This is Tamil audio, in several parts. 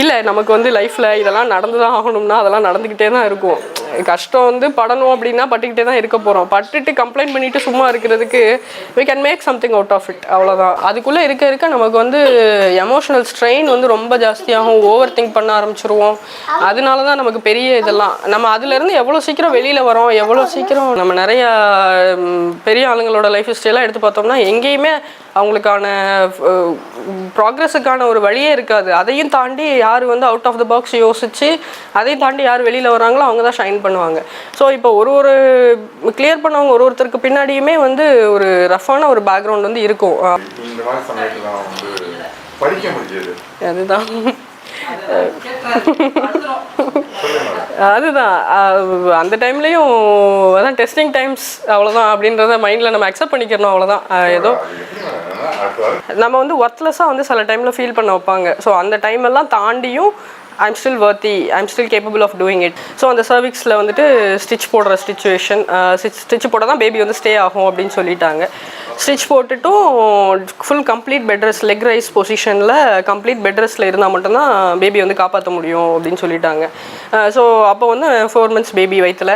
இல்லை நமக்கு வந்து லைஃப்பில் இதெல்லாம் நடந்து தான் ஆகணும்னா அதெல்லாம் நடந்துக்கிட்டே தான் இருக்கும். கஷ்டம் வந்து படணும் அப்படின்னா பட்டுக்கிட்டே தான் இருக்க போகிறோம் பட்டுட்டு கம்ப்ளைண்ட் பண்ணிட்டு சும்மா இருக்கிறதுக்கு we can make something out of it அவ்வளோதான் அதுக்குள்ளே இருக்க இருக்க நமக்கு வந்து எமோஷனல் ஸ்ட்ரெயின் வந்து ரொம்ப ஜாஸ்தியாகும். ஓவர் திங்க் பண்ண ஆரம்பிச்சிருவோம். அதனால தான் நமக்கு பெரிய இதெல்லாம். நம்ம அதுலேருந்து எவ்வளோ சீக்கிரம் வெளியில் வரோம் எவ்வளோ சீக்கிரம் நம்ம நிறையா பெரிய ஆளுங்களோட லைஃப் ஹிஸ்ட்ரியெல்லாம் எடுத்து பார்த்தோம்னா எங்கேயுமே அவங்களுக்கான ப்ராக்ரஸுக்கான ஒரு வழியே இருக்காது. அதையும் தாண்டி யார் வந்து அவுட் ஆஃப் த பாக்ஸ் யோசிச்சு அதையும் தாண்டி யார் வெளியில் வராங்களோ அவங்க தான் ஷைன் பண்ணுவாங்க. ஸோ இப்போ ஒரு ஒரு கிளியர் பண்ணவங்க ஒரு ஒருத்தருக்கு பின்னாடியுமே வந்து ஒரு ரஃப்பான ஒரு பேக்ரவுண்ட் வந்து இருக்கும். அதுதான். அதுதான். அந்த டைம்லேயும் அதான் டெஸ்டிங் டைம்ஸ் அவ்வளோதான் அப்படின்றத மைண்டில் நம்ம அக்செப்ட் பண்ணிக்கிறணும் அவ்வளோதான் ஏதோ நம்ம வந்து ஒர்த்லெஸ்ஸாக வந்து சில டைமில் ஃபீல் பண்ண வைப்பாங்க. ஸோ அந்த டைம் எல்லாம் தாண்டியும் I'm still worthy I'm still capable of doing it so அந்த சர்விக்ஸில் வந்துட்டு ஸ்டிச் போடுற சுச்சுவேஷன் ஸ்டிச் போட தான் பேபி வந்து ஸ்டே ஆகும் அப்படின்னு சொல்லிட்டாங்க. Stitch போட்டுட்டும் full complete bed rest leg raise பொசிஷனில் கம்ப்ளீட் பெட் ரெஸ்ட்டில் இருந்தால் மட்டும்தான் பேபி வந்து காப்பாற்ற முடியும் அப்படின்னு சொல்லிட்டாங்க. ஸோ அப்போ வந்து ஃபோர் மந்த்ஸ் பேபி வயிற்றில்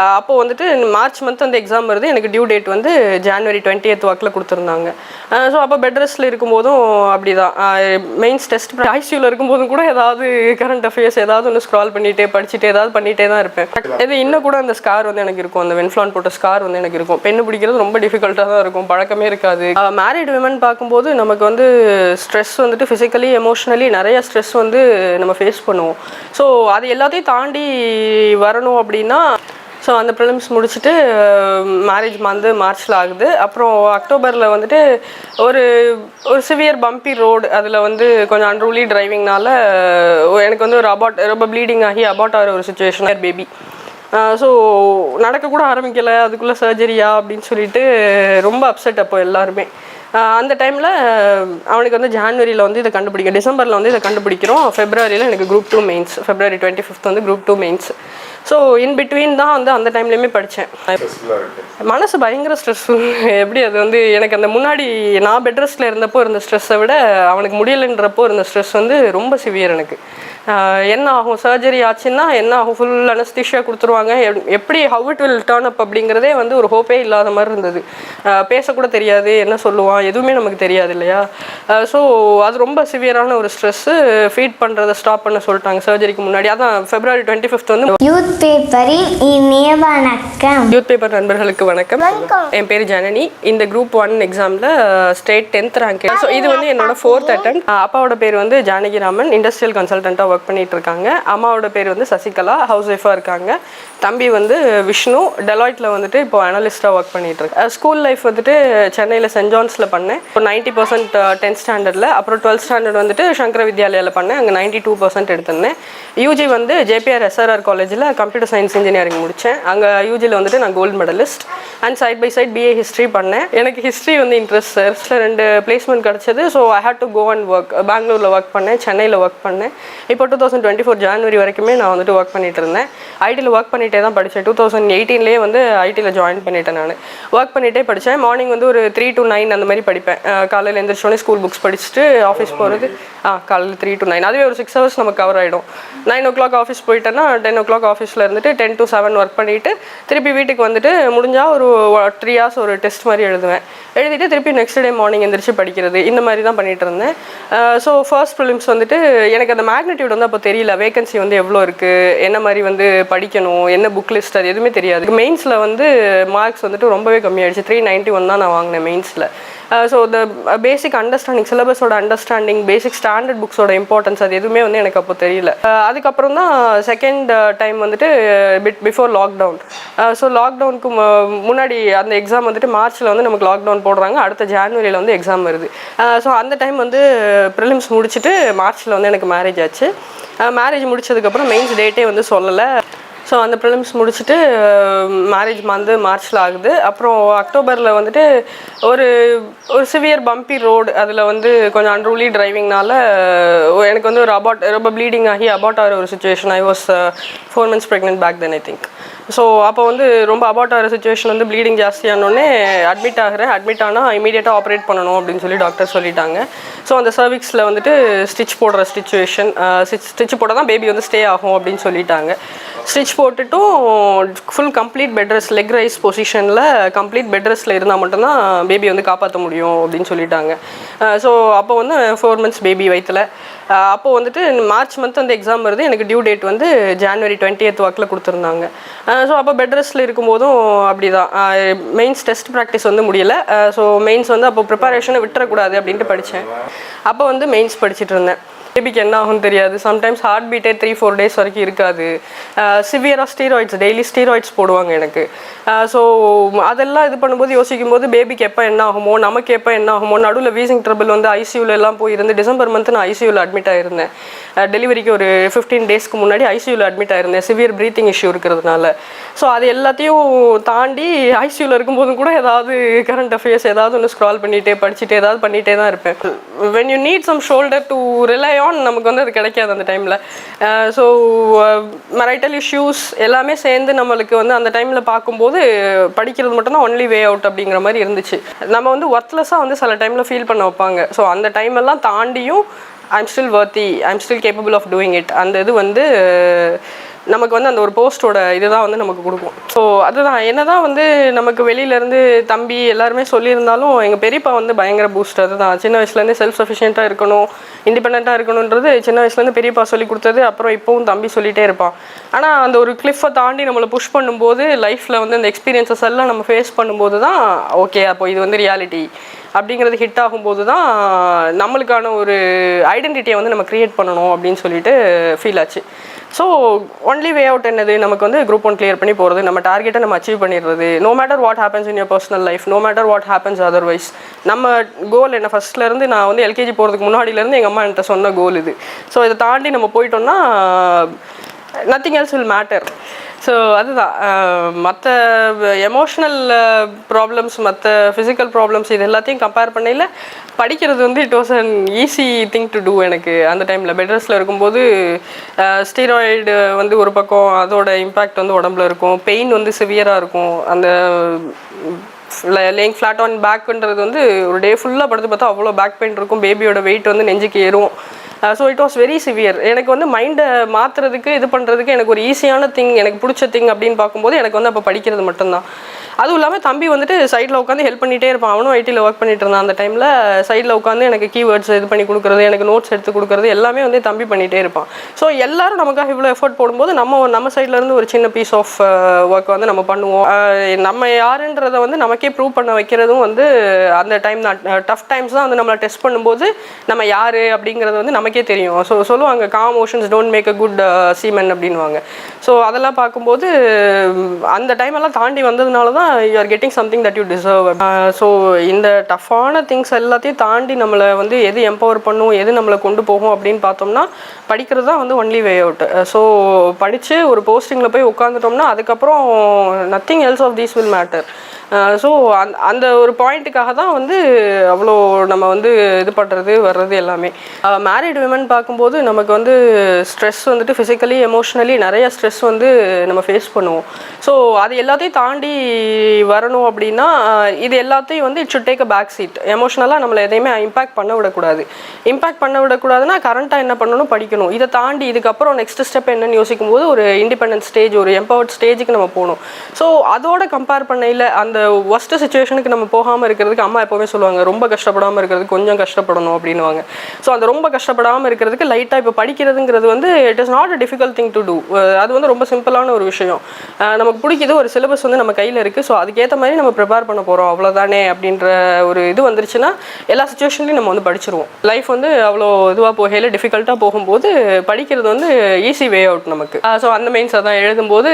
அப்போ வந்துட்டு மார்ச் மந்த் அந்த எக்ஸாம் வருது. எனக்கு டியூ டேட் வந்து ஜான்வரி டுவெண்ட்டி எய்த் வாக்கில் கொடுத்துருந்தாங்க. ஸோ அப்போ பெட் ரெஸ்ட்டில் இருக்கும்போதும் அப்படி தான் மெயின்ஸ் டெஸ்ட் ஐசியூவில் இருக்கும்போதும் கூட ஏதாவது கரண்ட் அஃபேர்ஸ் ஏதாவது ஒன்று ஸ்க்ரால் பண்ணிகிட்டே படிச்சுட்டு ஏதாவது பண்ணிகிட்டே தான் இருப்பேன். இது இன்னும் கூட அந்த ஸ்கார் வந்து எனக்கு இருக்கும். அந்த வென்ஃப்ளான் போட்ட ஸ்கார் வந்து எனக்கு இருக்கும். பெண்ணு பிடிக்கிறது ரொம்ப டிஃபிகல்ட்டாக தான் இருக்கும். பழக்கமே இருக்காது. மேரிட் விமன் பார்க்கும்போது நமக்கு வந்து ஸ்ட்ரெஸ் வந்துட்டு ஃபிசிக்கலி எமோஷ்னலி நிறைய ஸ்ட்ரெஸ் வந்து நம்ம ஃபேஸ் பண்ணுவோம். ஸோ அது எல்லாத்தையும் தாண்டி வரணும் அப்படின்னா ஸோ அந்த ப்ரிலிம்ஸ் முடிச்சுட்டு மேரேஜ் வந்து மார்ச்சில் ஆகுது. அப்புறம் அக்டோபரில் வந்துட்டு ஒரு ஒரு சிவியர் பம்பி ரோடு அதில் வந்து கொஞ்சம் அன்ரூலி டிரைவிங்னால எனக்கு வந்து ஒரு அபாட் ரொம்ப ப்ளீடிங் ஆகி அபாட் ஆகிற ஒரு சுச்சுவேஷன் பேபி ஸோ நடக்கக்கூட ஆரம்பிக்கலை. அதுக்குள்ளே சர்ஜரியா அப்படின்னு சொல்லிட்டு ரொம்ப அப்செட் அப்போ எல்லாருமே. அந்த டைமில் அவனுக்கு வந்து ஜான்வரியில் வந்து இதை கண்டுபிடிக்க டிசம்பரில் வந்து இதை கண்டுபிடிக்கிறோம். ஃபெப்ரவரியில் எனக்கு group two mains February twenty fifth வந்து group two mains so in between தான் வந்து அந்த டைம்லேயுமே படித்தேன் மனசு பயங்கர ஸ்ட்ரெஸ்ஃபுல் எப்படி அது வந்து எனக்கு அந்த முன்னாடி நான் பெட் ரெஸ்ட்டில் இருந்தப்போ இருந்த ஸ்ட்ரெஸ்ஸை விட அவனுக்கு முடியலைன்றப்போ இருந்த ஸ்ட்ரெஸ் வந்து ரொம்ப சிவியர் எனக்கு. என்ன ஆகும்? சர்ஜரி ஆச்சுன்னா என்ன ஆகும்? ஃபுல் அனஸ்திஷியா கொடுத்துருவாங்க. எப்- எப்படி how it will turn up அப்படிங்கிறதே வந்து ஒரு ஹோப்பே இல்லாத மாதிரி இருந்தது. பேசக்கூட தெரியாது. என்ன சொல்லுவான்? எதுவுமே நமக்கு தெரியாது இல்லையா? ஸோ அது ரொம்ப சிவியரான ஒரு ஸ்ட்ரெஸ்ஸு ஃபீட் பண்ணுறதை ஸ்டாப் பண்ண சொல்லிட்டாங்க சர்ஜரிக்கு முன்னாடி. அதான் ஃபெப்ரவரி டுவெண்ட்டி ஃபிஃப்த் வந்து யூத் பேப்பரின் இனிய வணக்கம் யூத் பேப்பர் நண்பர்களுக்கு வணக்கம். என் பேர் ஜனனி. இந்த குரூப் ஒன் எக்ஸாமில் ஸ்டேட் டென்த் ரேங்க் ஸோ இது வந்து என்னோட ஃபோர்த் அட்டம் அப்பாவோட பேர் வந்து ஜானகிராமன். இண்டஸ்ட்ரியல் கன்சல்டண்ட்டாக ஒர்க் பண்ணிட்டு இருக்காங்க அம்மாவோட பேர் வந்து சசிகலா ஹவுஸ் ஒய்ஃபாக இருக்காங்க. தம்பி வந்து விஷ்ணு டெலாய்ட்டில் வந்துட்டு இப்போ அனலிஸ்ட்டாக ஒர்க் பண்ணிட்டு இருக்கேன் ஸ்கூல் லைஃப் வந்துட்டு சென்னையில் சென்ட் ஜான்ஸில் பண்ணேன். இப்போ நைன்ட்டி பர்சன்ட் டென்த் ஸ்டாண்டர்டில் அப்புறம் டுவெல்த் ஸ்டாண்டர்ட் வந்துட்டு சங்கர வித்யாலயாவில் பண்ணேன். அங்கே நைன்ட்டி டூ பர்சன்ட் எடுத்திருந்தேன் யூஜி வந்து ஜேபிஆர் எஸ்ஆர்ஆர் காலேஜில் கம்ப்யூட்டர் சயின்ஸ் இன்ஜினியரிங் முடித்தேன் அங்கே யூஜியில் வந்துட்டு நான் gold medalist and side by side BA history பண்ணேன். எனக்கு ஹிஸ்ட்ரி வந்து இன்ட்ரெஸ்ட் சார் ரெண்டு பிளேஸ்மெண்ட் கிடச்சது. So I had to go and work பெங்களூரில் ஒர்க் பண்ணேன். சென்னையில் ஒர்க் பண்ணேன். இப்போ two thousand twenty four January வரைக்குமே நான் வந்துட்டு ஒர்க் பண்ணிட்டு இருந்தேன். ஐடியில் ஒர்க் பண்ணிகிட்டே தான் படித்தேன் டூ தௌசண்ட் எயிட்டீன்லேயே வந்து ஐடியில் ஜாயின் பண்ணிட்டேன் நான். ஒர்க் பண்ணிகிட்டே படித்தேன் மார்னிங் வந்து ஒரு த்ரீ டு நைன் அந்த மாதிரி படிப்பேன். காலையில் எந்திரிச்சோடனே ஸ்கூல் புக்ஸ் படிச்சுட்டு ஆஃபீஸ் போகிறது ஆ காலையில் த்ரீ டு நைன் அதுவே ஒரு சிக்ஸ் ஹவர்ஸ் நமக்கு கவர் ஆகிடும் நைன் ஓ கிளாக் ஆஃபீஸ் போயிட்டேன்னா டென் ஓ கிளாக் ஆஃபீஸில் இருந்துட்டு டென் டு செவன் ஒர்க் பண்ணிவிட்டு திருப்பி வீட்டுக்கு வந்துட்டு முடிஞ்சால் ஒரு த்ரீ ஹவர்ஸ் ஒரு டெஸ்ட் மாதிரி எழுதுவேன். எழுதிட்டு திருப்பி நெக்ஸ்ட் டே மார்னிங் எந்திரிச்சு படிக்கிறது. இந்த மாதிரி தான் பண்ணிட்டு இருந்தேன். ஸோ ஃபர்ஸ்ட் ஃபிலிம்ஸ் வந்துட்டு எனக்கு அந்த மேக்னிடியூட் வந்து அப்போ தெரியல. வேகன்சி வந்து எவ்வளோ இருக்குது என்ன மாதிரி வந்து படிக்கணும்? என்ன புக் லிஸ்ட் அது எதுவுமே தெரியாது. மெயின்ஸில் வந்து மார்க்ஸ் வந்துட்டு ரொம்பவே கம்மியாயிடுச்சு. த்ரீ நைன்ட்டி ஒன் தான் நான் வாங்கினேன் மெயின்ஸில் ஸோ த பேசிக் அண்டர்ஸ்டாண்டிங் சிலபஸோட அண்டர்ஸ்டாண்டிங் பேசிக் ஸ்டாண்டர்ட் புக்ஸோட இம்பார்ட்டன்ஸ் அது எதுவுமே வந்து எனக்கு அப்போ தெரியல. Uh, அதுக்கப்புறம் தான் செகண்ட் டைம் uh, வந்துட்டு பிட் பிஃபோர் லாக்டவுன் ஸோ லாக்டவுனுக்கு முன்னாடி அந்த எக்ஸாம் வந்துட்டு மார்ச்சில் வந்து நமக்கு லாக்டவுன் போடுறாங்க. அடுத்த ஜான்வரியில் வந்து எக்ஸாம் வருது. Uh, ஸோ அந்த டைம் வந்து ப்ரிலிம்ஸ் முடிச்சுட்டு மார்ச்சில் வந்து எனக்கு மேரேஜ் ஆச்சு. மேரேஜ் முடிச்சதுக்கப்புறம் மெயின்ஸ் டேட்டே வந்து சொல்லலை. ஸோ அந்த ப்ரிலிம்ஸ் முடிச்சுட்டு மேரேஜ் வந்து மார்ச்சில் ஆகுது. அப்புறம் அக்டோபரில் வந்துட்டு ஒரு ஒரு சிவியர் பம்பி ரோடு அதில் வந்து கொஞ்சம் அன்ரூலி டிரைவிங்னால எனக்கு வந்து ஒரு அபாட் ரொம்ப ப்ளீடிங் ஆகி அபாட் ஆகிற ஒரு situation I was four months pregnant back then I think so அப்போ வந்து ரொம்ப அபார்ட் ஆகிற சுச்சுவேஷன் வந்து ப்ளீடிங் ஜாஸ்தியானோடனே அட்மிட் ஆகிறேன். அட்மிட் ஆனால் இமீடியட்டாக ஆப்ரேட் பண்ணணும் அப்படின்னு சொல்லி டாக்டர் சொல்லிட்டாங்க. ஸோ அந்த சர்விக்ஸில் வந்துட்டு ஸ்டிச் போடுற சுச்சுவேஷன் ஸ்டிச் போட்டால் தான் பேபி வந்து ஸ்டே ஆகும் அப்படின்னு சொல்லிட்டாங்க. Stitch போட்டுட்டும் full complete bed rest leg raise பொசிஷனில் கம்ப்ளீட் பெட் ரெஸ்ட்டில் இருந்தால் மட்டும்தான் பேபி வந்து காப்பாற்ற முடியும் அப்படின்னு சொல்லிட்டாங்க. ஸோ அப்போ வந்து ஃபோர் மந்த்ஸ் பேபி வயிற்றுல அப்போது வந்துட்டு மார்ச் மந்த் அந்த எக்ஸாம் வருது. எனக்கு டியூ டேட் வந்து ஜான்வரி டுவெண்ட்டி எய்த் வாக்கில் கொடுத்துருந்தாங்க. ஸோ அப்போ பெட் ரெஸ்ட்டில் இருக்கும்போதும் அப்படி தான் மெயின்ஸ் டெஸ்ட் ப்ராக்டிஸ் வந்து முடியலை. ஸோ மெயின்ஸ் வந்து அப்போ ப்ரிப்பரேஷனை விட்டுறக்கூடாது அப்படின்ட்டு படித்தேன் அப்போ வந்து மெயின்ஸ் படிச்சுட்டு இருந்தேன். பேபிக்கு என்ன ஆகும்னு தெரியாது. சம்டைம்ஸ் ஹார்ட் பீட்டே த்ரீ ஃபோர் டேஸ் வரைக்கும் இருக்காது. சிவியராக ஸ்டீராய்ட்ஸ் டெய்லி ஸ்டீராய்ட்ஸ் போடுவாங்க எனக்கு. ஸோ அதெல்லாம் இது பண்ணும்போது யோசிக்கும் போது பேபிக்கு எப்போ என்ன ஆகுமோ நமக்கு எப்போ என்ன ஆகுமோ நடுவில் வீசிங் ட்ரபிள் வந்து ஐசியூல எல்லாம் போயிருந்து டிசம்பர் மந்த் நான் ஐசியூவில் அட்மிட் ஆயிருந்தேன். டெலிவரிக்கு ஒரு ஃபிஃப்டீன் டேஸ்க்கு முன்னாடி ஐசியூவில் அட்மிட் ஆயிருந்தேன். சிவியர் ப்ரீத்திங் இஷ்யூ இருக்கிறதுனால. ஸோ அது எல்லாத்தையும் தாண்டி ஐசியூவில் இருக்கும்போதும் கூட ஏதாவது கரண்ட் அஃபேர்ஸ் ஏதாவது ஒன்று ஸ்க்ரால் பண்ணிகிட்டே படிச்சுட்டு ஏதாவது பண்ணிகிட்டே தான் இருப்பேன். When you need some shoulder to rely on நமக்கு வந்து அது கிடைக்காது அந்த டைமில் ஸோ மெரைட்டல் இஷ்யூஸ் எல்லாமே சேர்ந்து நம்மளுக்கு வந்து அந்த டைமில் பார்க்கும்போது படிக்கிறது மட்டும்தான் ஒன்லி வே அவுட் அப்படிங்கிற மாதிரி இருந்துச்சு. நம்ம வந்து ஒர்த்லெஸ்ஸாக வந்து சில டைமில் ஃபீல் பண்ண வைப்பாங்க. ஸோ அந்த டைம் எல்லாம் தாண்டியும் I'm still worthy I'm still capable of doing it அந்த இது வந்து நமக்கு வந்து அந்த ஒரு போஸ்டோட இதுதான் வந்து நமக்கு கொடுக்கும். ஸோ அதுதான். என்னதான் வந்து நமக்கு வெளியிலேருந்து தம்பி எல்லாருமே சொல்லியிருந்தாலும் எங்கள் பெரியப்பா வந்து பயங்கர பூஸ்டர் அதுதான். சின்ன வயசுலேருந்து செல்ஃப் சஃபிஷியண்ட்டாக இருக்கணும் இண்டிபெண்ட்டாக இருக்கணுன்றது சின்ன வயசுலேருந்து பெரியப்பா சொல்லி கொடுத்தது அப்புறம் இப்போவும் தம்பி சொல்லிகிட்டே இருப்பான். ஆனால் அந்த ஒரு கிளிஃபை தாண்டி நம்மளை புஷ் பண்ணும்போது லைஃப்பில் வந்து அந்த எக்ஸ்பீரியன்ஸஸ் எல்லாம் நம்ம ஃபேஸ் பண்ணும்போது தான் ஓகே அப்போ இது வந்து ரியாலிட்டி அப்படிங்கிறது ஹிட் ஆகும்போது தான் நம்மளுக்கான ஒரு ஐடென்டிட்டியை வந்து நம்ம க்ரியேட் பண்ணணும் அப்படின்னு சொல்லிட்டு ஃபீல் ஆச்சு. ஸோ ஒன்லி வே அவுட் என்னது? நமக்கு வந்து குரூப் ஒன் கிளியர் பண்ணி போகிறது நம்ம டார்கெட்டை நம்ம அச்சீவ் பண்ணிடுறது. No matter what happens in your personal life no matter what happens otherwise நம்ம கோல் என்ன? ஃபஸ்ட்லேருந்து நான் வந்து எல்கேஜி போகிறதுக்கு முன்னாடியிலேருந்து எங்கள் அம்மா என்கிட்ட சொன்ன கோல் இது. ஸோ இதை தாண்டி நம்ம போயிட்டோம்னா nothing else will matter so அதுதான். மற்ற எமோஷ்னல் ப்ராப்ளம்ஸ் மற்ற ஃபிசிக்கல் ப்ராப்ளம்ஸ் இது எல்லாத்தையும் கம்பேர் பண்ணையில் படிக்கிறது வந்து it was an easy thing to do எனக்கு அந்த டைமில் பெட்ரெஸ்ட்டில் இருக்கும்போது ஸ்டீராய்டு வந்து ஒரு பக்கம் அதோட இம்பேக்ட் வந்து உடம்புல இருக்கும். பெயின் வந்து சிவியராக இருக்கும். அந்த லேயிங் ஃப்ளாட் ஆன் பேக்குன்றது வந்து ஒரு டே ஃபுல்லாக படுத்து பார்த்தா அவ்வளோ பேக் பெயின் இருக்கும். பேபியோட வெயிட் வந்து நெஞ்சுக்கு ஏறும். So it was very severe எனக்கு வந்து மைண்டை மாற்றுறதுக்கு இது பண்ணுறதுக்கு எனக்கு ஒரு ஈஸியான திங் எனக்கு பிடிச்ச திங் அப்படின்னு பார்க்கும்போது எனக்கு வந்து அப்போ படிக்கிறது மட்டும்தான். அதுவும் இல்லாமல் தம்பி வந்துட்டு சைடில் உட்காந்து ஹெல்ப் பண்ணிகிட்டே இருப்பான். அவனும் ஐடியில் ஒர்க் பண்ணிட்டு இருந்தான் அந்த டைமில் சைடில் உட்காந்து எனக்கு கீவேர்ட்ஸ் இது பண்ணி கொடுக்குறது எனக்கு நோட்ஸ் எடுத்து கொடுக்குறது எல்லாமே வந்து தம்பி பண்ணிகிட்டே இருப்பான். ஸோ எல்லாரும் நமக்காக இவ்வளோ எஃபோர்ட் போடும்போது நம்ம நம்ம சைட்லேருந்து இருந்து ஒரு சின்ன பீஸ் ஆஃப் ஒர்க் வந்து நம்ம பண்ணுவோம். Uh, நம்ம யாருன்றதை வந்து நமக்கே ப்ரூவ் பண்ண வைக்கிறதும் வந்து அந்த டைம் தான். Uh, டஃப் டைம்ஸ் தான் வந்து நம்மளை டெஸ்ட் பண்ணும்போது நம்ம யார் அப்படிங்கிறது வந்து நமக்கு தெரியும். ஸோ சொல்லுவாங்க calm oceans don't make a good seaman அப்படின்வாங்க ஸோ அதெல்லாம் பார்க்கும்போது அந்த டைம் எல்லாம் தாண்டி வந்ததுனால தான் you are getting something that you deserve so இந்த டஃப்பான திங்ஸ் எல்லாத்தையும் தாண்டி நம்மளை வந்து எது எம்பவர் பண்ணும் எது நம்மளை கொண்டு போகும் அப்படின்னு பார்த்தோம்னா படிக்கிறது தான் வந்து ஒன்லி வே அவுட் ஸோ படித்து ஒரு போஸ்டிங்கில் போய் உட்காந்துட்டோம்னா அதுக்கப்புறம் nothing else of these will matter so அந் அந்த ஒரு பாயிண்ட்டுக்காக தான் வந்து அவ்வளோ நம்ம வந்து இது பண்ணுறது வர்றது எல்லாமே. மேரிட் விமன் பார்க்கும்போது நமக்கு வந்து ஸ்ட்ரெஸ் வந்துட்டு ஃபிசிக்கலி எமோஷ்னலி நிறைய ஸ்ட்ரெஸ் வந்து நம்ம ஃபேஸ் பண்ணுவோம். ஸோ அது எல்லாத்தையும் தாண்டி வரணும் அப்படின்னா இது எல்லாத்தையும் வந்து it should take a back seat எமோஷ்னலாக நம்மளை எதையுமே இம்பாக்ட் பண்ண விடக்கூடாது. இம்பாக்ட் பண்ண விடக்கூடாதுன்னா கரண்ட்டாக என்ன பண்ணணும்? படிக்கணும். இதை தாண்டி இதுக்கப்புறம் நெக்ஸ்ட் ஸ்டெப் என்னன்னு யோசிக்கும் போது ஒரு இண்டிபெண்டன்ட் ஸ்டேஜ் ஒரு எம்பவர்ட் ஸ்டேஜுக்கு நம்ம போகணும். ஸோ அதோட கம்பேர் பண்ணையில் அந்த ஒஸ்ட்டு சுச்சுவேஷனுக்கு நம்ம போகாமல் இருக்கிறதுக்கு அம்மா எப்போவுமே சொல்லுவாங்க ரொம்ப கஷ்டப்படாமல் இருக்கிறதுக்கு கொஞ்சம் கஷ்டப்படணும் அப்படின்னுவாங்க. ஸோ அந்த ரொம்ப கஷ்டப்படாமல் இருக்கிறதுக்கு லைட்டாக இப்போ படிக்கிறதுங்கிறது வந்து it is not a difficult thing to do அது வந்து ரொம்ப சிம்பிளான ஒரு விஷயம். நமக்கு பிடிக்குது ஒரு சிலபஸ் வந்து நம்ம கையில் இருக்குது ஸோ அதுக்கேற்ற மாதிரி நம்ம ப்ரிப்பேர் பண்ண போகிறோம் அவ்வளோதானே அப்படின்ற ஒரு இது வந்துருச்சுன்னா எல்லா சுச்சுவேஷன்லையும் நம்ம வந்து படிச்சிருவோம். லைஃப் வந்து அவ்வளோ இதுவாக போகையில் டிஃபிகல்ட்டாக போகும்போது படிக்கிறது வந்து ஈஸி வே அவுட் நமக்கு. ஸோ அந்த மெயின்ஸ் அதான் எழுதும்போது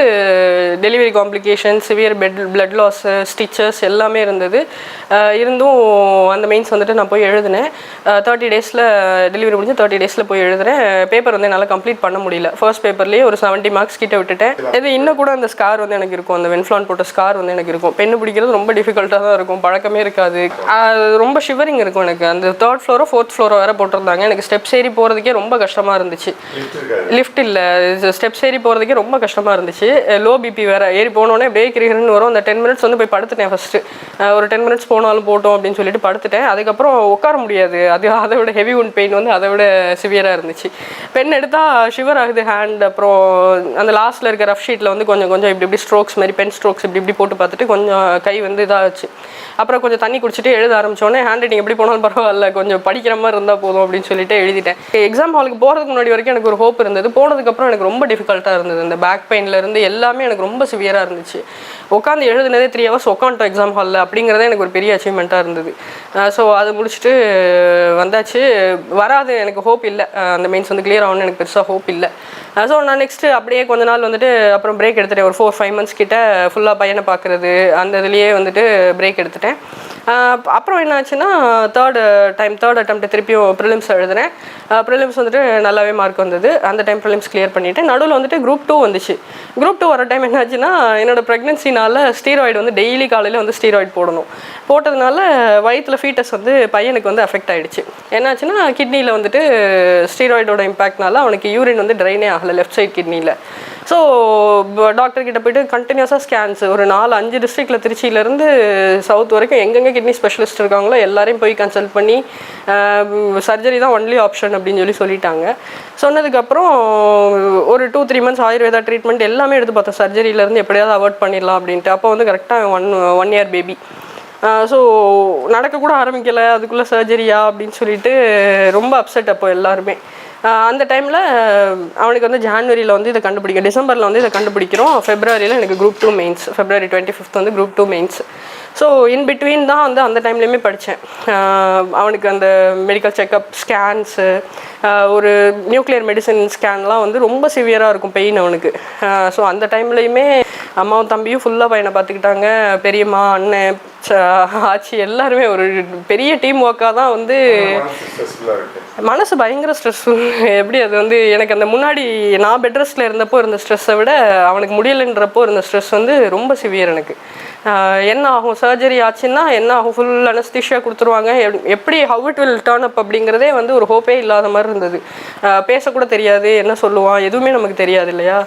delivery complication severe bed blood loss stitches எல்லாமே இருந்தது. இருந்தும் அந்த மெயின்ஸ் வந்துட்டு நான் போய் எழுதினேன். தேர்ட்டி டேஸில் டெலிவரி முடிஞ்சு தேர்ட்டி டேஸில் போய் எழுதுறேன். பேப்பர் வந்து என்னால் கம்ப்ளீட் பண்ண முடியல. ஃபர்ஸ்ட் பேப்பர்லேயே ஒரு செவன்ட்டி மார்க்ஸ் கிட்ட விட்டுட்டேன். இது இன்னும் கூட அந்த ஸ்கார் வந்து எனக்கு இருக்கும். அந்த வென்ஃப்ளான் போட்ட ஸ்கார் வந்து எனக்கு இருக்கும். பெண்ணு பிடிக்கிறது ரொம்ப டிஃபிகல்ட்டாக தான் இருக்கும். பழக்கமே இருக்காது. அது ரொம்ப ஷிவரிங் இருக்கும் எனக்கு. அந்த தேர்ட் ஃப்ளோரோ ஃபோர்த் ஃப்ளோரோ வேற போட்டிருந்தாங்க. எனக்கு ஸ்டெப்ஸ் ஏறி போகிறதுக்கே ரொம்ப கஷ்டமாக இருந்துச்சு. லிஃப்ட் இல்லை. ஸ்டெப்ஸ் ஏறி போகிறதுக்கே ரொம்ப கஷ்டமாக இருந்துச்சு. லோ பிபி வேறு. ஏறி போனோடனே பிரேக் கிரிகர்னு வரும். அந்த டென் மினிட்ஸ் வந்து போய் படுத்துட்டேன் ஃபஸ்ட்டு ஒரு டென் மினிட்ஸ் போனாலும் போட்டோம் அப்படின்னு சொல்லிட்டு படுத்துட்டேன். அதுக்கப்புறம் உட்கார முடியாது. அது அதை விட ஹெவி உண்ட் பெயின் வந்து அதை விட சிவியராக இருந்துச்சு. பென் எடுத்தால் ஷிவர் ஆகுது ஹேண்ட் அப்புறம் அந்த லாஸ்ட்டில் இருக்க ரஃப் ஷீட்டில் வந்து கொஞ்சம் கொஞ்சம் இப்படி இப்படி ஸ்ட்ரோக்ஸ் மாதிரி பென் ஸ்ட்ரோக்ஸ் இப்படி இப்படி போட்டு பார்த்துட்டு கொஞ்சம் கை வந்து இதாகச்சு அப்புறம் கொஞ்சம் தண்ணி குடிச்சிட்டு எழுத ஆரம்பித்தோடனே ஹேண்ட் ரைட்டிங் எப்படி போனாலும் பரவாயில்ல. கொஞ்சம் படிக்கிற மாதிரி இருந்தால் போதும் அப்படின்னு சொல்லிட்டு எழுதிட்டேன். எக்ஸாம் ஹாலுக்கு போகிறதுக்கு முன்னாடி வரைக்கும் எனக்கு ஒரு ஹோப் இருந்தது. போனதுக்கப்புறம் எனக்கு ரொம்ப டிஃபிகல்ட்டாக இருந்தது. இந்த பேக் பெயின்லேருந்து எல்லாமே எனக்கு ரொம்ப சிவியராக இருந்துச்சு. உட்காந்து எழுதுனதே த்ரீ ஹவர்ஸ் உட்காந்துட்டோம் எக்ஸாம் ஹாலில் அப்படிங்கிறத எனக்கு ஒரு பெரிய அச்சீவ்மெண்ட்டாக இருந்தது. ஸோ அதை முடிச்சுட்டு வந்தாச்சு. வராது எனக்கு ஹோப் இல்லை. அந்த மெயின்ஸ் வந்து கிளியர் ஆகணும்னு எனக்கு பெருசாக ஹோப் இல்லை. ஸோ நான் நெக்ஸ்ட்டு அப்படியே கொஞ்ச நாள் வந்துட்டு அப்புறம் பிரேக் எடுத்துட்டேன். ஒரு ஃபோர் ஃபைவ் மந்த்ஸ் கிட்ட ஃபுல்லாக பையனை பார்க்குறது அந்த இதுலேயே வந்துட்டு பிரேக் எடுத்துட்டேன். அப்புறம் என்னாச்சுன்னா தேர்டு டைம் தேர்ட் அட்டம் திருப்பியும் ப்ரிலிம்ஸ் எழுதினேன். ப்ரிலிம்ஸ் வந்துட்டு நல்லாவே மார்க் வந்தது. அந்த டைம் ப்ரிலிம்ஸ் கிளியர் பண்ணிவிட்டு நடுவில் வந்துட்டு குரூப் டூ வந்துச்சு. குரூப் டூ வர டைம் என்னாச்சுன்னா என்னோட ப்ரெக்னென்சினால ஸ்டீராய்டு வந்து டெய்லி காலையில் வந்து ஸ்டீராய்டு போடணும். போட்டதுனால வயிற்றில் ஃபீட்டஸ் வந்து பையனுக்கு வந்து அஃபெக்ட் ஆகிடுச்சு என்னாச்சுன்னா கிட்னியில் வந்துட்டு ஸ்டீராய்டோட இம்பாக்ட்னால அவனுக்கு யூரின் வந்து ட்ரைனே ஆகலை லெஃப்ட் சைட் கிட்னியில் ஸோ டாக்டர் கிட்ட போயிட்டு கண்டினியூஸாக ஸ்கேன்ஸ் ஒரு நாலு அஞ்சு டிஸ்ட்ரிக்டில் திருச்சியிலேருந்து சவுத் வரைக்கும் எங்கெங்கே கிட்னி ஸ்பெஷலிஸ்ட் இருக்காங்களோ எல்லாரையும் போய் கன்சல்ட் பண்ணி சர்ஜரி தான் ஒன்லி ஆப்ஷன் அப்படின்னு சொல்லி சொல்லிட்டாங்க. சொன்னதுக்கப்புறம் ஒரு two three months Ayurveda treatment எல்லாமே எடுத்து பார்த்தோம். சர்ஜரியிலேருந்து எப்படியாவது அவாய்ட் பண்ணிடலாம் அப்படின்ட்டு. அப்போ வந்து கரெக்டாக one one year baby so நடக்க கூட ஆரம்பிக்கலை. அதுக்குள்ளே சர்ஜரியா அப்படின்னு சொல்லிட்டு ரொம்ப அப்செட் அப்போ எல்லாருமே. அந்த டைமில் அவனுக்கு வந்து ஜான்வரியில் வந்து இதை கண்டுபிடிக்கும் டிசம்பரில் வந்து இதை கண்டுபிடிக்கிறோம். ஃபெப்ரவரியில் எனக்கு group two mains February twenty fifth வந்து group two mains so in between தான் வந்து அந்த டைம்லேயுமே படித்தேன் அவனுக்கு அந்த மெடிக்கல் செக்கப் ஸ்கேன்ஸு ஒரு நியூக்ளியர் மெடிசன் ஸ்கேன்லாம் வந்து ரொம்ப சிவியராக இருக்கும் பெயின் அவனுக்கு. ஸோ அந்த டைம்லையுமே அம்மாவும் தம்பியும் ஃபுல்லாக பையனை பார்த்துக்கிட்டாங்க. பெரியம்மா அண்ணன் ஆச்சி எல்லாருமே ஒரு பெரிய டீம் ஒர்க்காக தான் வந்து மனசு பயங்கர ஸ்ட்ரெஸ்ஃபுல் எப்படி அது வந்து எனக்கு அந்த முன்னாடி நான் பெட் ரெஸ்ட்டில் இருந்தப்போ இருந்த ஸ்ட்ரெஸ்ஸை விட அவனுக்கு முடியலைன்றப்போ இருந்த ஸ்ட்ரெஸ் வந்து ரொம்ப சிவியர் எனக்கு. என்ன ஆகும்? சர்ஜரி ஆச்சுன்னா என்ன ஆகும்? ஃபுல் அனஸ்திஷியா கொடுத்துருவாங்க. எப்படி how it will turn up அப்படிங்கிறதே வந்து ஒரு ஹோப்பே இல்லாத மாதிரி இருந்தது. பேசக்கூட தெரியாது. என்ன சொல்லுவான்? எதுவுமே நமக்கு தெரியாது இல்லையா?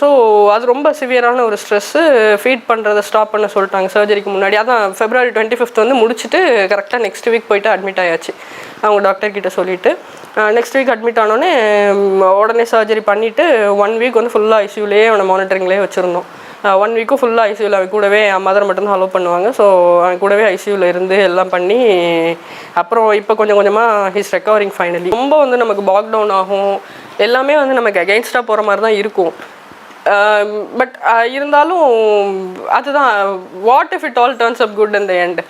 ஸோ அது ரொம்ப சிவியரான ஒரு ஸ்ட்ரெஸ்ஸு ஃபீட் பண்ணுறதை ஸ்டாப் பண்ண சொல்லிட்டாங்க சர்ஜரிக்கு முன்னாடி. அதான் ஃபெப்ரவரி டுவெண்ட்டி ஃபிஃப்த் வந்து முடிச்சுட்டு கரெக்டாக நெக்ஸ்ட் வீக் போயிட்டு அட்மிட் ஆயாச்சு. அவங்க டாக்டர் கிட்ட சொல்லிட்டு. நெக்ஸ்ட் வீக் அட்மிட் ஆனோடனே உடனே சர்ஜரி பண்ணிவிட்டு ஒன் வீக் வந்து ஃபுல்லாக ஐசியூலேயே அவனை மானிட்டரிங்லேயே வச்சுருந்தோம். ஒன் வீக்கும் ஃபுல்லாக ஐசியூவில் அவன் கூடவே என் மதர் மட்டும்தான் அலோவ் பண்ணுவாங்க. ஸோ அவன் கூடவே ஐசியூவில் இருந்து எல்லாம் பண்ணி அப்புறம் இப்போ கொஞ்சம் கொஞ்சமாக ஹிஸ் ரெக்கவரிங் ஃபைனலி ரொம்ப வந்து நமக்கு பாக் டவுன் ஆகும். எல்லாமே வந்து நமக்கு அகெயின்ஸ்டாக போகிற மாதிரி தான் இருக்கும். பட் இருந்தாலும் அதுதான் what if it all turns up good இந்த எண்ட்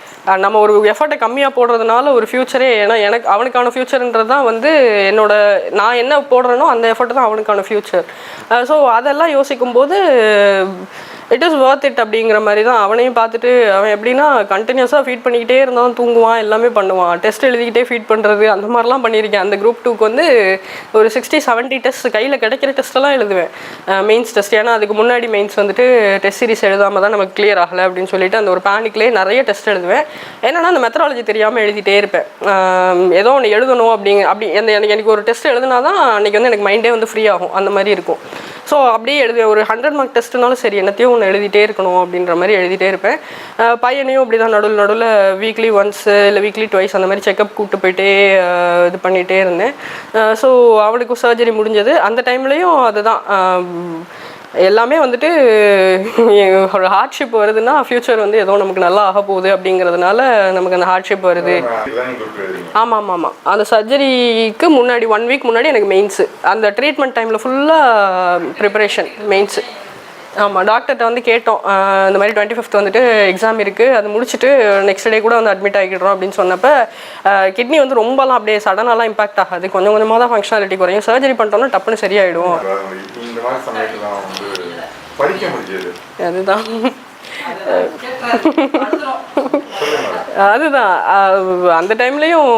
நம்ம ஒரு எஃபர்ட்டை கம்மியாக போடுறதுனால ஒரு ஃப்யூச்சரே ஏன்னா எனக்கு அவனுக்கான ஃப்யூச்சர்ன்றது தான் வந்து என்னோட நான் என்ன போடுறேனோ அந்த எஃபர்ட் தான் அவனுக்கான ஃப்யூச்சர் ஸோ அதெல்லாம் யோசிக்கும்போது இட் இஸ் ஒர்த் இட் அப்படிங்கிற மாதிரி தான் அவனையும் பார்த்துட்டு அவன் எப்படின்னா கண்டினியூஸாக ஃபீட் பண்ணிக்கிட்டே இருந்தாலும் தூங்குவான் எல்லாமே பண்ணுவான். டெஸ்ட் எழுதிக்கிட்டே ஃபீட் பண்ணுறது அந்த மாதிரிலாம் பண்ணியிருக்கேன். அந்த குரூப் டூக்கு வந்து ஒரு சிக்ஸ்டி செவன்ட்டி டெஸ்ட் கையில் கிடைக்கிற டெஸ்ட்டெல்லாம் எழுதுவேன். மெயின்ஸ் டெஸ்ட் ஏன்னா அதுக்கு முன்னாடி மெயின்ஸ் வந்துட்டு டெஸ்ட் சீரிஸ் எழுதாம தான் நமக்கு கிளியர் ஆகலை அப்படின்னு சொல்லிட்டு அந்த ஒரு பேனிக்லேயே நிறைய டெஸ்ட் எழுதுவேன். என்னன்னா அந்த மெத்தடாலஜி தெரியாமல் எழுதிட்டே இருப்பேன். ஏதோ ஒன்று எழுதணும் அப்படிங்க அப்படி அந்த எனக்கு எனக்கு ஒரு டெஸ்ட் எழுதுனா தான் அன்றைக்கி வந்து எனக்கு மைண்டே வந்து ஃப்ரீ ஆகும். அந்த மாதிரி இருக்கும். ஸோ அப்படியே எழுதி ஒரு ஹண்ட்ரட் மார்க் டெஸ்ட்னாலும் சரி என்னத்தையும் ஒன்று எழுதிட்டே இருக்கணும் அப்படின்ற மாதிரி எழுதிட்டே இருப்பேன். பையனையும் அப்படி தான் நடுவில் நடுவில் வீக்லி ஒன்ஸ் இல்லை வீக்லி டுவைஸ் அந்த மாதிரி செக்கப் கூப்பிட்டு போயிட்டே இது பண்ணிகிட்டே இருந்தேன். ஸோ அவனுக்கு சர்ஜரி முடிஞ்சது. அந்த டைம்லேயும் அதுதான். எல்லாமே வந்துட்டு ஒரு ஹார்ட்ஷிப் வருதுன்னா ஃப்யூச்சர் வந்து ஏதோ நமக்கு நல்லா ஆக போகுது அப்படிங்கிறதுனால நமக்கு அந்த ஹார்ட்ஷிப் வருது. ஆமாம் ஆமாம் ஆமாம் அந்த சர்ஜரிக்கு முன்னாடி ஒன் வீக் முன்னாடி எனக்கு மெயின்ஸு அந்த ட்ரீட்மெண்ட் டைமில் ஃபுல்லாக ப்ரிப்பரேஷன் மெயின்ஸு ஆமாம் டாக்டர்கிட்ட வந்து கேட்டோம். இந்த மாதிரி டுவெண்ட்டி ஃபிஃப்த் வந்துட்டு எக்ஸாம் இருக்குது அது முடிச்சுட்டு நெக்ஸ்ட் டே கூட வந்து அட்மிட் ஆகிடுறோம் அப்படின்னு சொன்னப்போ கிட்னி வந்து ரொம்பலாம் அப்படியே சடனாலாம் இம்பாக்ட் ஆகாது. கொஞ்சம் கொஞ்சமாக தான் ஃபங்க்ஷனாலிட்டி குறையும். சர்ஜரி பண்ணிட்டோம்னா டப்புன்னு சரியாயிடும். அதுதான். அதுதான். அந்த டைம்லேயும்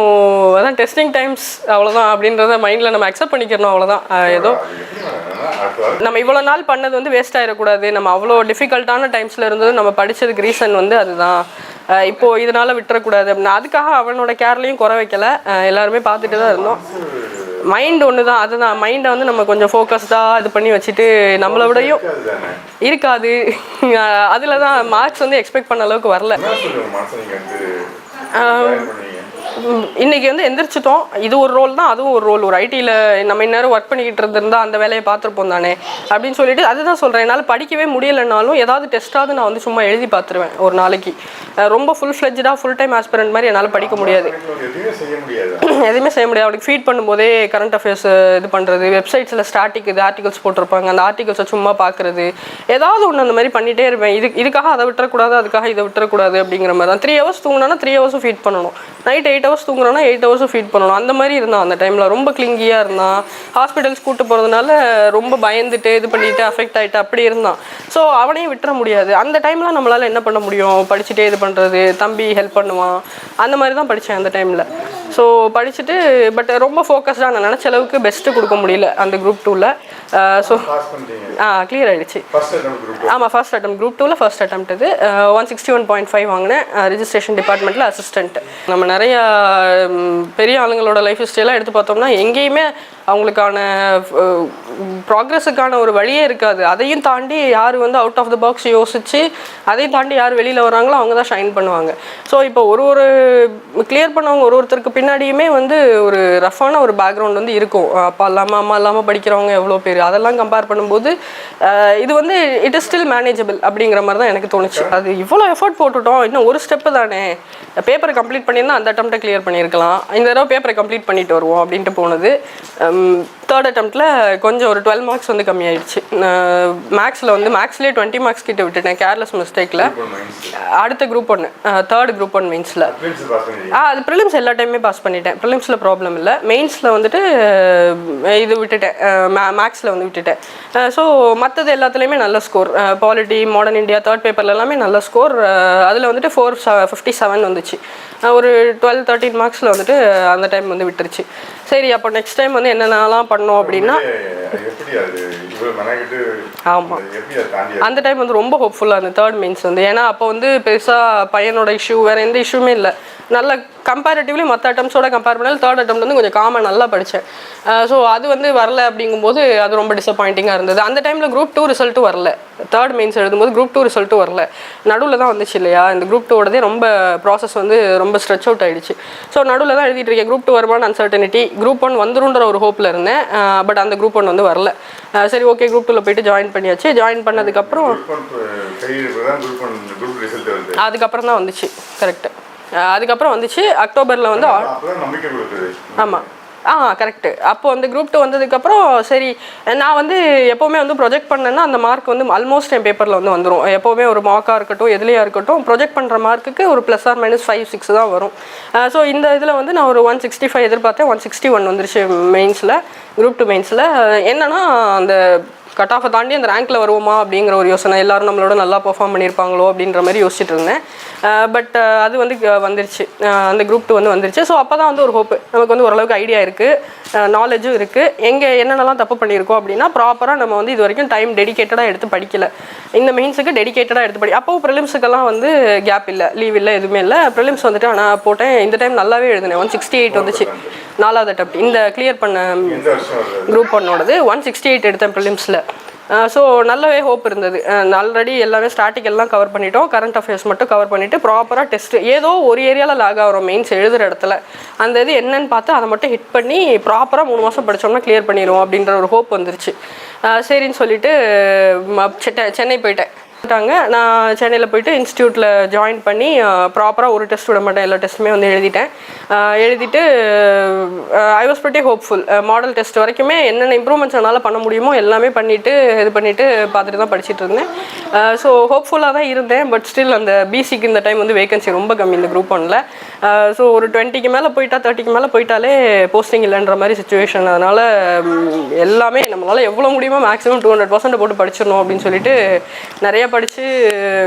அதான் டெஸ்டிங் டைம்ஸ் அவ்வளோதான் அப்படின்றத மைண்டில் நம்ம அக்செப்ட் பண்ணிக்கிறோம் அவ்வளோதான் ஏதோ. நம்ம இவ்வளோ நாள் பண்ணது வந்து வேஸ்ட் ஆகிடக்கூடாது நம்ம அவ்வளோ டிஃபிகல்ட்டான டைம்ஸில் இருந்தது நம்ம படித்ததுக்கு ரீசன் வந்து அதுதான். இப்போது இதனால் விட்டுறக்கூடாது. அப்படின்னு அதுக்காக அவனோட கேர்லையும் குறை வைக்கல. எல்லாருமே பார்த்துட்டு தான் இருந்தோம். மைண்ட் ஒன்று தான் அதுதான் மைண்டை வந்து நம்ம கொஞ்சம் ஃபோக்கஸ்டாக இது பண்ணி வச்சுட்டு நம்மளை விடையும் இருக்காது. அதில் தான் மார்க்ஸ் வந்து எக்ஸ்பெக்ட் பண்ண அளவுக்கு வரல. நீங்க வந்து எந்திரிச்சிட்டோம். இது ஒரு ரோல் தான் அதுவும் ஒரு ரோல் ஒரு ஐடியில் நம்ம இந்நேரம் ஒர்க் பண்ணிக்கிட்டு இருந்திருந்தா அந்த வேலையை பார்த்துருப்போம் தானே. அப்படின்னு சொல்லிட்டு அதுதான் சொல்கிறேன் என்னால் படிக்கவே முடியலைனாலும் ஏதாவது டெஸ்ட்டாவது நான் வந்து சும்மா எழுதி பார்த்துருவேன் ஒரு நாளைக்கு. ரொம்ப ஃபுல் ஃப்ளெஜ்டாக ஃபுல் டைம் ஆஸ்பிரண்ட் மாதிரி என்னால் படிக்க முடியாது. எதுவுமே செய்ய முடியாது. அவனுக்கு ஃபீட் பண்ணும்போதே கரண்ட் அஃபேர்ஸ் இது பண்ணுறது வெப்சைட்ஸில் ஸ்டாட்டிக் இது ஆர்டிகல்ஸ் போட்டிருப்பாங்க. அந்த ஆர்டிகல்ஸை சும்மா பார்க்குறது. ஏதாவது ஒன்று அந்த மாதிரி பண்ணிகிட்டே இருப்பேன். இது இதுக்காக அதை விட்டுறக்கூடாது அதுக்காக இதை விட்டுறக்கூடாது அப்படிங்கிற மாதிரி தான். த்ரீ ஹவர்ஸ் தூங்கினா த்ரீ ஹவர்ஸும் ஃபீட் பண்ணணும். நைட் எயிட் ஹவர்ஸ் தூங்குறோன்னா எயிட் ஹவர்ஸும் ஃபீட் பண்ணணும். அந்த மாதிரி இருந்தான் அந்த டைமில் ரொம்ப கிளிங்கியாக இருந்தான். ஹாஸ்பிட்டல்ஸ் கூட்டு போகிறதுனால ரொம்ப பயந்துட்டு இது பண்ணிட்டு அஃபெக்ட் ஆகிட்டு அப்படி இருந்தான். ஸோ அவனையும் விட்டுற முடியாது. அந்த டைமில் நம்மளால் என்ன பண்ண முடியும்? படிச்சுட்டே இது பண்ணுறது தம்பி ஹெல்ப் பண்ணுவான். அந்த மாதிரி தான் படித்தேன் அந்த டைமில் ஸோ படிச்சுட்டு பட் ரொம்ப ஃபோக்கஸ்டாக நான் நினச்ச அளவுக்கு பெஸ்ட்டு கொடுக்க முடியல அந்த குரூப் டூவில் ஸோ ஆ கிளியர் குரூப் ஆமாம் ஃபர்ஸ்ட் அட்டம் குரூப் டூவில் ஃபர்ஸ்ட் அட்டம் இது. One sixty one point five வாங்கினேன். ரிஜிஸ்ட்ரேஷன் டிபார்ட்மெண்ட்டில் அசிஸ்டன்ட் நம்ம நிறைய பெரிய ஆளுங்களோட லைஃப் ஹிஸ்ட்ரியெல்லாம் எடுத்து பார்த்தோம்னா எங்கேயுமே அவங்களுக்கான ப்ராக்ரஸுக்கான ஒரு வழியே இருக்காது. அதையும் தாண்டி யார் வந்து அவுட் ஆஃப் த பாக்ஸ் யோசிச்சு அதையும் தாண்டி யார் வெளியில் வராங்களோ அவங்க தான் ஷைன் பண்ணுவாங்க. ஸோ இப்போ ஒரு ஒரு கிளியர் பண்ணவங்க ஒரு ஒருத்தருக்கு பின்னாடியுமே வந்து ஒரு ரஃப்பான ஒரு பேக்ரவுண்ட் வந்து இருக்கும். அப்பா இல்லாமல் அம்மா இல்லாமல் படிக்கிறவங்க எவ்வளோ பேர்? அதெல்லாம் கம்பேர் பண்ணும்போது இது வந்து இட் இஸ் ஸ்டில் மேனேஜபிள் அப்படிங்கிற மாதிரி தான் எனக்கு தோணுச்சு. அது இவ்வளோ எஃபோர்ட் போட்டுட்டோம். இன்னும் ஒரு ஸ்டெப்பு தானே. பேப்பரை கம்ப்ளீட் பண்ணியிருந்தா அந்த அட்டம்ப்டை கிளியர் பண்ணியிருக்கலாம். இந்த தடவை பேப்பரை கம்ப்ளீட் பண்ணிட்டு வருவோம் அப்படின்ட்டு போனது. தேர்ட் அட்டம்ப்டில் கொஞ்சம் ஒரு டுவெல் மார்க்ஸ் வந்து கம்மியாயிடுச்சு. மேக்ஸில் வந்து மேக்ஸ்லேயே டுவெண்ட்டி மார்க்ஸ் கிட்ட விட்டுட்டேன் கேர்லெஸ் மிஸ்டேக்கில் அடுத்த குரூப் ஒன்று தேர்ட் குரூப் ஒன் மெயின்ஸில் ஆ அது ப்ரிலிம்ஸ் எல்லா டைமே பாஸ் பண்ணிட்டேன். ப்ரிலிம்ஸில் ப்ராப்ளம் இல்லை. மெயின்ஸில் வந்துட்டு இது விட்டுட்டேன். மேக்ஸில் வந்து விட்டுட்டேன். ஸோ மற்றது எல்லாத்துலேயுமே நல்ல score polity modern India third பேப்பர்ல எல்லாமே நல்ல ஸ்கோர் அதில் வந்துட்டு ஃபோர் ஃபிஃப்டி செவன் வந்துச்சு. ஒரு டுவெல் தேர்ட்டின் மார்க்ஸில் வந்துட்டு அந்த டைம் வந்து விட்டுருச்சு. சரி அப்போ நெக்ஸ்ட் டைம் வந்து என்னென்னலாம் பண்ணோம் அப்படின்னா அது எப்படி அது இவ்வளவு மெனக்கிட்டு ஆமா. அது எப்படி அதை தாண்டி அந்த டைம் வந்து ரொம்ப ஹோப்ஃபுல்லாக அந்த தேர்ட் மீன்ஸ் வந்து. ஏன்னா அப்போ வந்து பெருசாக பையனோட இஷ்யூ வேறு எந்த இஷ்யூமே இல்லை. நல்ல கம்பேரிட்டிவ்லி மற்ற அட்டம்ஸோட கம்பேர் பண்ணால் தேர்ட் அட்டம் வந்து கொஞ்சம் காமன் நல்லா படித்தேன் ஸோ அது வந்து வரல அப்படிங்கும்போது அது ரொம்ப டிசப்பாயிண்டிங்காக இருந்தது. அந்த டைமில் குரூப் டூ ரிசல்ட்டும் வரல. தேர்ட் மெயின்ஸ் எழுதும்போது குரூப் டூ ரிசல்ட்டும் வரல. நடுவில் தான் வந்துச்சு இல்லையா? இந்த குரூப் டூவோடதே ரொம்ப ப்ராசஸ் வந்து ரொம்ப ஸ்ட்ரெச் அவுட் ஆயிடுச்சு. ஸோ நடுவில் தான் எழுதிட்டு இருக்கேன். குரூப் டூ வருமான அன்சர்டனிட்டி குரூப் ஒன் வந்துருன்ற ஒரு ஹோப்பில் இருந்தேன். பட் அந்த குரூப் ஒன் வந்து வரல. அஹ் சரி ஓகே குரூப் டூவில் போயிட்டு ஜாயின் பண்ணியாச்சு. ஜாயின் பண்ணதுக்கப்புறம் அதுக்கப்புறம் தான் வந்துச்சு கரெக்டு அதுக்கப்புறம் வந்துச்சு அக்டோபரில் வந்து ஆமாம் ஆ கரெக்டு அப்போ வந்து குரூப் டூ வந்ததுக்கப்புறம் சரி நான் வந்து எப்போவுமே வந்து ப்ரொஜெக்ட் பண்ணேன்னா அந்த மார்க் வந்து ஆல்மோஸ்ட் என் பேப்பரில் வந்து வந்துடும் எப்போவுமே ஒரு மார்க்காக இருக்கட்டும் எதுலையாக இருக்கட்டும் ப்ரொஜெக்ட் பண்ணுற மார்க்குக்கு ஒரு plus or minus five six தான் வரும். ஸோ இந்த இதில் வந்து நான் ஒரு ஒன் சிக்ஸ்டி ஃபைவ் எதிர்பார்த்தேன் ஒன் சிக்ஸ்டி ஒன் வந்துருச்சு மெயின்ஸில் குரூப் டூ மெயின்ஸில் என்னென்னா அந்த கட் ஆஃபை தாண்டி அந்த ரேங்க்கில் வருவோமா அப்படிங்கிற ஒரு யோசனை எல்லாரும் நம்மளோட நல்லா பர்ஃபார்ம் பண்ணியிருப்பாங்களோ அப்படின்ற மாதிரி யோசிச்சுட்டு இருந்தேன். பட் அது வந்து வந்துருச்சு. அந்த குரூப் டூ வந்து வந்துருச்சு. ஸோ அப்போ தான் வந்து ஒரு ஹோப்பு நமக்கு வந்து ஓரளவுக்கு ஐடியா இருக்குது நாலேஜும் இருக்குது எங்கே என்னென்னலாம் தப்பு பண்ணியிருக்கோம் அப்படின்னா ப்ராப்பராக நம்ம வந்து இது வரைக்கும் டைம் டெடிகேட்டடாக எடுத்து படிக்கல. இந்த மெயின்ஸுக்கு டெடிகேட்டடாக எடுத்து படி அப்போ ப்ரிலிம்ஸுக்கெல்லாம் வந்து கேப் இல்லை லீவ் இல்லை எதுவுமே இல்லை. ப்ரிலிம்ஸ் வந்துட்டு ஆனால் போட்டேன். இந்த டைம் நல்லாவே எழுதினேன். ஒன் சிக்ஸ்டி எயிட் வந்துச்சு. நாலாவது attempt. இந்த கிளியர் பண்ண குரூப் ஒன்னோடது ஒன் சிக்ஸ்டி எயிட் எடுத்தேன் ப்ரிலிம்ஸில் ஸோ நல்லாவே ஹோப் இருந்தது. ஆல்ரெடி எல்லாமே ஸ்டாட்டிக் எல்லாம் கவர் பண்ணிட்டோம். கரண்ட் அஃபேர்ஸ் மட்டும் கவர் பண்ணிவிட்டு ப்ராப்பராக டெஸ்ட் ஏதோ ஒரு ஏரியாவில் லாக் ஆகிறோம் மெயின்ஸ் எழுதுகிற இடத்துல. அந்த இது என்னன்னு பார்த்து அதை மட்டும் ஹிட் பண்ணி ப்ராப்பராக மூணு மாதம் படித்தோம்னா கிளியர் பண்ணிடுவோம் அப்படின்ற ஒரு ஹோப் வந்துருச்சு. சரின்னு சொல்லிட்டு சென்னை போயிட்டேன். ட்டாங்க நான் சென்னையில் போயிட்டு இன்ஸ்டியூட்டில் ஜாயின் பண்ணி ப்ராப்பராக ஒரு டெஸ்ட் விட மாட்டேன். எல்லா டெஸ்ட்டுமே வந்து எழுதிட்டேன். எழுதிட்டு I was pretty hopeful model test வரைக்குமே என்னென்ன இம்ப்ரூவ்மெண்ட்ஸ் என்னால் பண்ண முடியுமோ எல்லாமே பண்ணிவிட்டு இது பண்ணிவிட்டு பார்த்துட்டு தான் படிச்சுட்டு இருந்தேன். ஸோ ஹோப்ஃபுல்லாக தான் இருந்தேன். பட் ஸ்டில் அந்த பிசிக்கு இந்த டைம் வந்து வேகன்சி ரொம்ப கம்மி இந்த குரூப் ஒன்ல ஸோ ஒரு டுவெண்ட்டிக்கு மேலே போயிட்டா தேர்ட்டிக்கு மேலே போயிட்டாலே போஸ்டிங் இல்லைன்ற மாதிரி சுச்சுவேஷன் அதனால் எல்லாமே நம்மளால் எவ்வளோ முடியுமோ மேக்ஸிமம் டூ ஹண்ட்ரட் பர்சன்ட் போட்டு படிச்சிடணும் அப்படின்னு சொல்லிட்டு நிறைய படித்து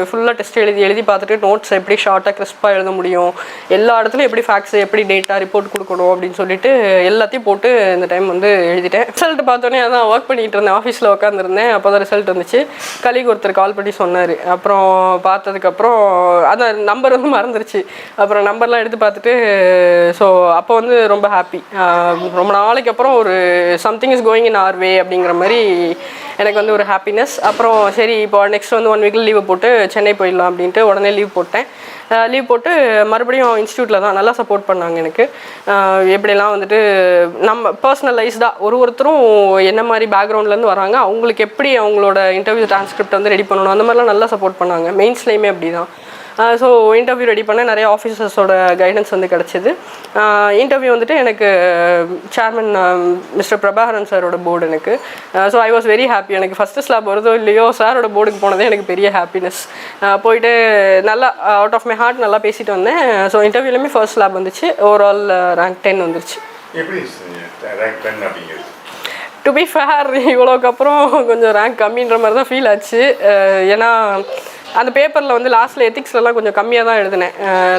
ஃபுல்லாக டெஸ்ட் எழுதி எழுதி பார்த்துட்டு நோட்ஸ் எப்படி ஷார்ட்டாக கிறிஸ்பாக எழுத முடியும்? எல்லா இடத்துலையும் எப்படி ஃபேக்ஸ் எப்படி டேட்டா ரிப்போர்ட் கொடுக்கணும் அப்படின்னு சொல்லிட்டு எல்லாத்தையும் போட்டு இந்த டைம் வந்து எழுதிட்டேன். ரிசல்ட் பார்த்தோன்னே அதான் ஒர்க் பண்ணிட்டு இருந்தேன். ஆஃபீஸில் உட்காந்துருந்தேன் அப்போ தான் ரிசல்ட் வந்துச்சு. கலிக்கு ஒருத்தர் கால் பண்ணி சொன்னார். அப்புறம் பார்த்ததுக்கப்புறம் அதான் நம்பர் வந்து மறந்துருச்சு. அப்புறம் நம்பர்லாம் எடுத்து பார்த்துட்டு ஸோ அப்போ வந்து ரொம்ப ஹாப்பி ரொம்ப நாளைக்கு அப்புறம் ஒரு something is going in our way அப்படிங்கிற மாதிரி எனக்கு வந்து ஒரு ஹாப்பினஸ் அப்புறம் சரி இப்போ நெக்ஸ்ட் வந்து ஒன் வீக்கில் லீவு போட்டு சென்னை போயிடலாம் அப்படின்ட்டு உடனே லீவ் போட்டேன். லீவ் போட்டு மறுபடியும் இன்ஸ்டியூட்டில் தான் நல்லா சப்போர்ட் பண்ணாங்க எனக்கு. எப்படிலாம் வந்துட்டு நம்ம பர்சனலைஸ்டாக ஒரு ஒருத்தரும் என்ன மாதிரி பேக்ரவுண்ட்லேருந்து வராங்க அவங்களுக்கு எப்படி அவங்களோட இன்டர்வியூ டிரான்ஸ்கிரிப்ட் வந்து ரெடி பண்ணணும் அந்த மாதிரிலாம் நல்லா சப்போர்ட் பண்ணாங்க. மெயின்ஸ்லேயுமே அப்படி தான் ஸோ இன்டர்வியூ ரெடி பண்ண நிறைய ஆஃபீஸர்ஸோட கைடன்ஸ் வந்து கிடச்சிது. இன்டர்வியூ வந்துட்டு எனக்கு சேர்மன் மிஸ்டர் பிரபாகரன் சாரோட போர்டு எனக்கு. So I was very happy எனக்கு ஃபஸ்ட்டு ஸ்லாப் வருதோ இல்லையோ சாரோட போர்டுக்கு போனதே எனக்கு பெரிய ஹாப்பினஸ் போயிட்டு நல்லா அவுட் ஆஃப் மை ஹார்ட் நல்லா பேசிட்டு வந்தேன். ஸோ இன்டர்வியூலையுமே ஃபர்ஸ்ட் ஸ்லாப் வந்துச்சு. ஓவரால் ரேங்க் டென் வந்துருச்சு. டு பி ஃபேர் இவ்வளோக்கு அப்புறம் கொஞ்சம் ரேங்க் கம்மின்ற மாதிரி தான் ஃபீல் ஆச்சு ஏன்னா அந்த பேப்பரில் வந்து லாஸ்ட்டில் எத்திக்ஸ்லலாம் கொஞ்சம் கம்மியாக தான் எழுதினேன்.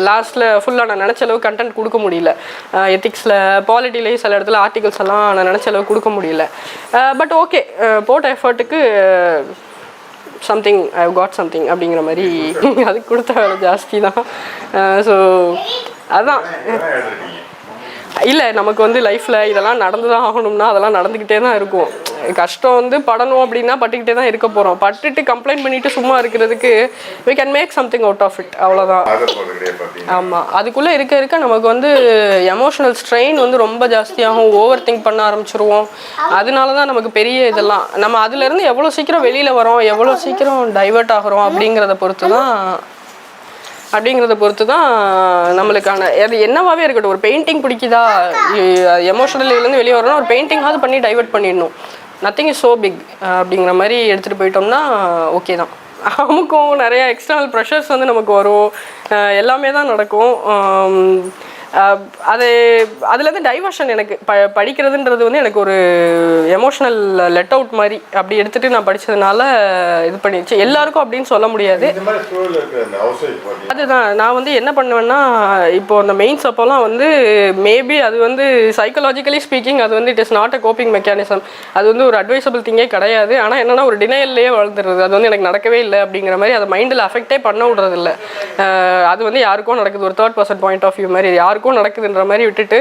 லாஸ்ட்டில் ஃபுல்லாக நான் நினச்ச அளவு கண்டென்ட் கொடுக்க முடியல. எத்திக்ஸில் பாலிட்டிலேயும் சில இடத்துல ஆர்டிகல்ஸ் எல்லாம் நான் நினச்ச அளவு கொடுக்க முடியல. பட் ஓகே போட்ட எஃபர்ட்டுக்கு சம்திங் ஐ காட் சம்திங் அப்படிங்கிற மாதிரி அதுக்கு கொடுத்த வேலை ஜாஸ்தி தான். ஸோ எழுதிருக்கீங்க. இல்லை நமக்கு வந்து லைஃப்பில் இதெல்லாம் நடந்து தான் ஆகணும்னா அதெல்லாம் நடந்துக்கிட்டே தான் இருக்கும். கஷ்டம் வந்து படணும் அப்படின்னா பட்டுக்கிட்டே தான் இருக்க போகிறோம் பட்டுட்டு கம்ப்ளைண்ட் பண்ணிட்டு சும்மா இருக்கிறதுக்கு we can make something out of it அவ்வளோதான் ஆமாம் அதுக்குள்ளே இருக்க இருக்க நமக்கு வந்து எமோஷனல் ஸ்ட்ரெயின் வந்து ரொம்ப ஜாஸ்தியாகும். ஓவர் திங்க் பண்ண ஆரம்பிச்சிருவோம். அதனால தான் நமக்கு பெரிய இதெல்லாம். நம்ம அதுலேருந்து எவ்வளோ சீக்கிரம் வெளியில் வரோம் எவ்வளோ சீக்கிரம் டைவர்ட் ஆகிறோம் அப்படிங்கிறத பொறுத்து தான் அப்படிங்கிறத பொறுத்து தான் நம்மளுக்கான அது என்னவாகவே இருக்கட்டும். ஒரு பெயிண்டிங் பிடிக்குதா? எமோஷனல் இதுலேருந்து வெளியே வரணும் ஒரு பெயிண்டிங்காவது பண்ணி டைவர்ட் பண்ணிடணும். நத்திங் இஸ் ஸோ பிக் அப்படிங்கிற மாதிரி எடுத்துகிட்டு போயிட்டோம்னா ஓகே தான். நமக்கும் நிறையா எக்ஸ்டர்னல் ப்ரெஷர்ஸ் வந்து நமக்கு வரும். எல்லாமே தான் நடக்கும். அது அதுலேருந்து டைவர்ஷன் எனக்கு ப படிக்கிறதுன்றது வந்து எனக்கு ஒரு எமோஷ்னல் லெட் அவுட் மாதிரி அப்படி எடுத்துகிட்டு நான் படித்ததுனால இது பண்ணிடுச்சு. எல்லாருக்கும் அப்படின்னு சொல்ல முடியாது. அதுதான். நான் வந்து என்ன பண்ணுவேன்னா இப்போ அந்த மெயின்ஸ் அப்போல்லாம் வந்து மேபி அது வந்து சைக்கலாஜிக்கலி ஸ்பீக்கிங் அது வந்து it is not a coping mechanism அது வந்து ஒரு அட்வைசபிள் திங்கே கிடையாது. ஆனால் என்னன்னா ஒரு டினையல்லையே வளர்ந்துருது. அது வந்து எனக்கு நடக்கவே இல்லை அப்படிங்கிற மாதிரி அதை மைண்டில் அஃபெக்டே பண்ண விடுறது இல்லை அது வந்து யாருக்கும் நடக்குது. ஒரு third person point of view மாதிரி இது நடக்கும் நடக்குதுன்ற மாதிரி விட்டுட்டு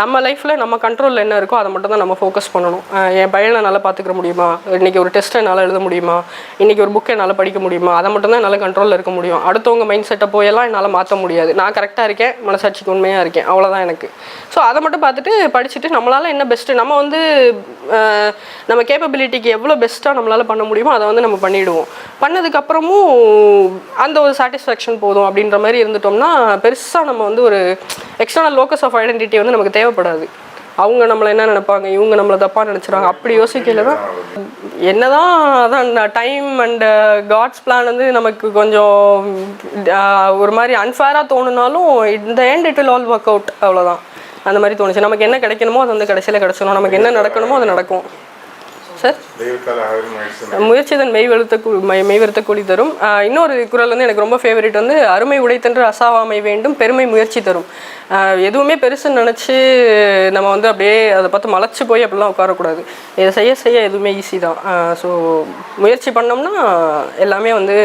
நம்ம லைஃப்பில் நம்ம கண்ட்ரோலில் என்ன இருக்கோ அதை மட்டும் தான் நம்ம ஃபோக்கஸ் பண்ணணும். என் பையனை என்னால் பார்த்துக்க முடியுமா? இன்றைக்கி ஒரு டெஸ்ட்டை என்னால் எழுத முடியுமா? இன்றைக்கி ஒரு புக்கை என்னால் படிக்க முடியுமா? அதை மட்டும் தான் என்னால் கண்ட்ரோலில் இருக்க முடியும். அடுத்தவங்க மைண்ட் செட்டை போயெல்லாம் என்னால் மாற்ற முடியாது. நான் கரெக்டாக இருக்கேன் மனசாட்சிக்கு உண்மையாக இருக்கேன் அவ்வளோதான் எனக்கு. ஸோ அதை மட்டும் பார்த்துட்டு படிச்சுட்டு நம்மளால் என்ன பெஸ்ட்டு நம்ம வந்து நம்ம கேப்பபிலிட்டிக்கு எவ்வளோ பெஸ்ட்டாக நம்மளால் பண்ண முடியுமோ அதை வந்து நம்ம பண்ணிவிடுவோம் பண்ணதுக்கப்புறமும் அந்த ஒரு சாட்டிஸ்ஃபேக்ஷன் போதும் அப்படின்ற மாதிரி இருந்துட்டோம்னா பெருசாக நம்ம வந்து ஒரு எக்ஸ்டர்னல் லோக்கஸ் ஆஃப் ஐடென்டிட்டி வந்து நமக்கு தேவைப்படாது. அவங்க நம்மளை என்ன நினைப்பாங்க? இவங்க நம்மளை தப்பாக நினச்சிறாங்க. அப்படி யோசிக்கல தான் என்னதான் அதான் டைம் அண்ட் காட்ஸ் பிளான் வந்து நமக்கு கொஞ்சம் uh, ஒரு மாதிரி அன்ஃபேராக தோணுனாலும் இந்த end it will all work out அவ்வளோதான் அந்த மாதிரி தோணுச்சு. நமக்கு என்ன கிடைக்கணுமோ அது வந்து கடைசியில் கிடச்சிடும் நமக்கு என்ன நடக்கணுமோ அது நடக்கும். சார்? தெய்வத்தால் முயற்சி தன் மெய் வெளுத்த மெய் மெய் வெறுத்த கூலி தரும். இன்னொரு குரல் வந்து எனக்கு ரொம்ப ஃபேவரட் வந்து அருமை உடைத்தென்று அசாவாமை வேண்டும் பெருமை முயற்சி தரும். எதுவுமே பெருசுன்னு நினச்சி நம்ம வந்து அப்படியே அதை பார்த்து மலைச்சு போய் அப்படிலாம் உட்காரக்கூடாது. இதை செய்ய செய்ய எதுவுமே ஈஸி தான். ஸோ முயற்சி பண்ணோம்னா எல்லாமே வந்து